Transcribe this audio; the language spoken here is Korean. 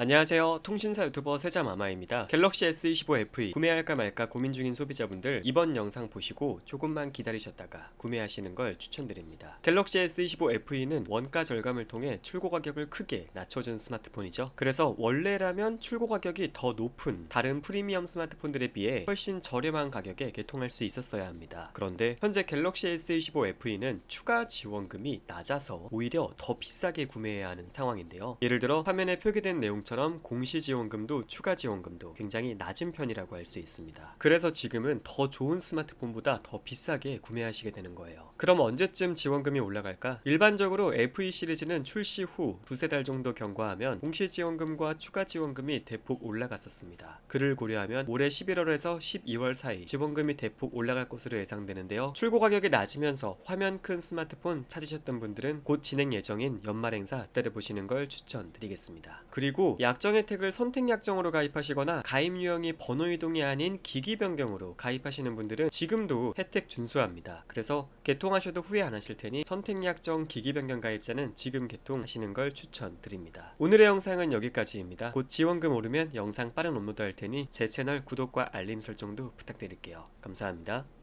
안녕하세요. 통신사 유튜버 세자마마입니다. 갤럭시 S25 FE 구매할까 말까 고민 중인 소비자분들 이번 영상 보시고 조금만 기다리셨다가 구매하시는 걸 추천드립니다. 갤럭시 S25 FE는 원가 절감을 통해 출고 가격을 크게 낮춰준 스마트폰이죠. 그래서 원래라면 출고 가격이 더 높은 다른 프리미엄 스마트폰들에 비해 훨씬 저렴한 가격에 개통할 수 있었어야 합니다. 그런데 현재 갤럭시 S25 FE는 추가 지원금이 낮아서 오히려 더 비싸게 구매해야 하는 상황인데요. 예를 들어 화면에 표기된 내용 처럼 공시 지원금도 추가 지원금도 굉장히 낮은 편이라고 할 수 있습니다. 그래서 지금은 더 좋은 스마트폰보다 더 비싸게 구매하시게 되는 거예요. 그럼 언제쯤 지원금이 올라갈까? 일반적으로 FE 시리즈는 출시 후 두세 달 정도 경과하면 공시 지원금과 추가 지원금이 대폭 올라갔었습니다. 그를 고려하면 올해 11월에서 12월 사이 지원금이 대폭 올라갈 것으로 예상되는데요. 출고 가격이 낮으면서 화면 큰 스마트폰 찾으셨던 분들은 곧 진행 예정인 연말 행사 때려 보시는 걸 추천드리겠습니다. 그리고 약정 혜택을 선택 약정으로 가입하시거나 가입 유형이 번호 이동이 아닌 기기 변경으로 가입하시는 분들은 지금도 혜택 준수합니다. 그래서 개통하셔도 후회 안 하실 테니 선택 약정 기기 변경 가입자는 지금 개통하시는 걸 추천드립니다. 오늘의 영상은 여기까지입니다. 곧 지원금 오르면 영상 빠른 업로드 할 테니 제 채널 구독과 알림 설정도 부탁드릴게요. 감사합니다.